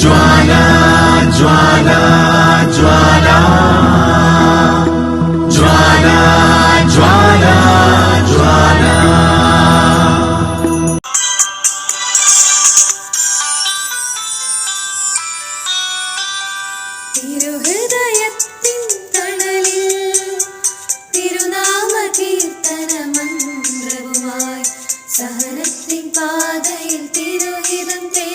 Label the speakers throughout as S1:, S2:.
S1: ജ്വാല ജ്വാല ജ്വാല. ജ്വാല ജ്വാല ജ്വാല.
S2: തിരുഹൃദയത്തിൻ തണലിൽ തിരുനാമ കീർത്തന മന്ത്രവുമായി സഹനത്തിൻ പാതയിൽ തിരുഹിതം തേ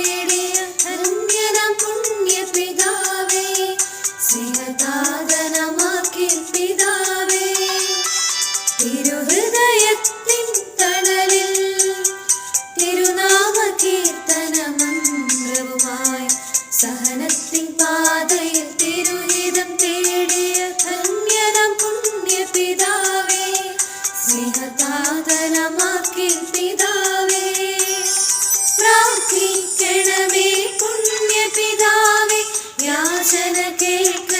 S2: watching a deep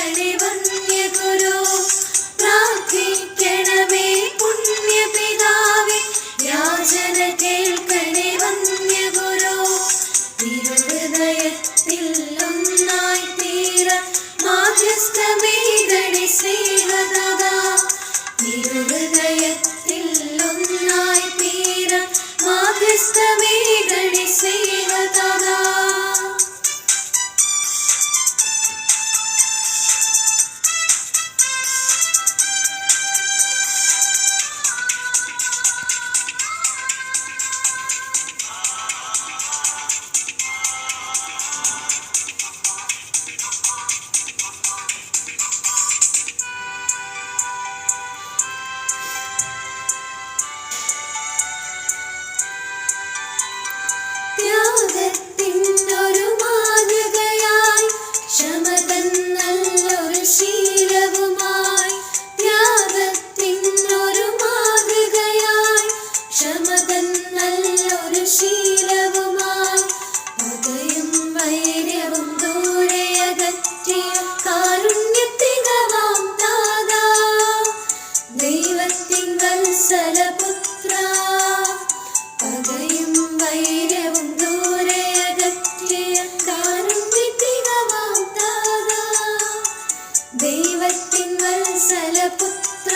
S2: ദൈവത്തിൻ വത്സലപുത്ര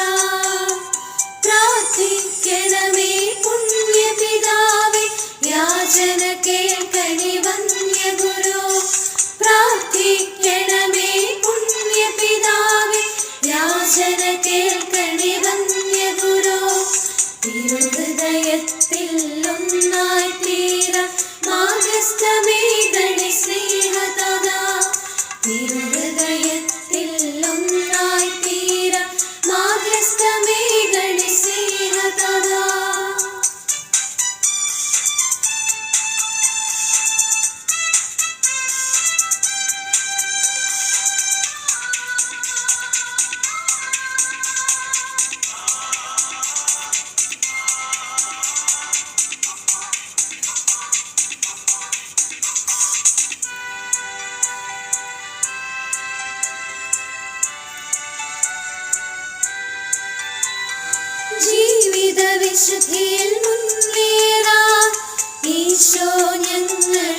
S2: പ്രാർത്ഥിക്കണമേ പുണ്യപിതാവേ. യാചന കേൾക്കണി വന്യ ഗുരു പ്രാർത്ഥിക്കണമേ പുണ്യപിതാവേ. യാചന കേൾക്കണി വന്യ ഒന്നായി തീര. മാജസ്തമേ ഗണി ജീവിത വിശുദ്ധിയിൽ മുന്നേറാ. ഈശോ ഞങ്ങൾ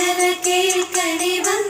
S2: வசன கேட்கடி வந்த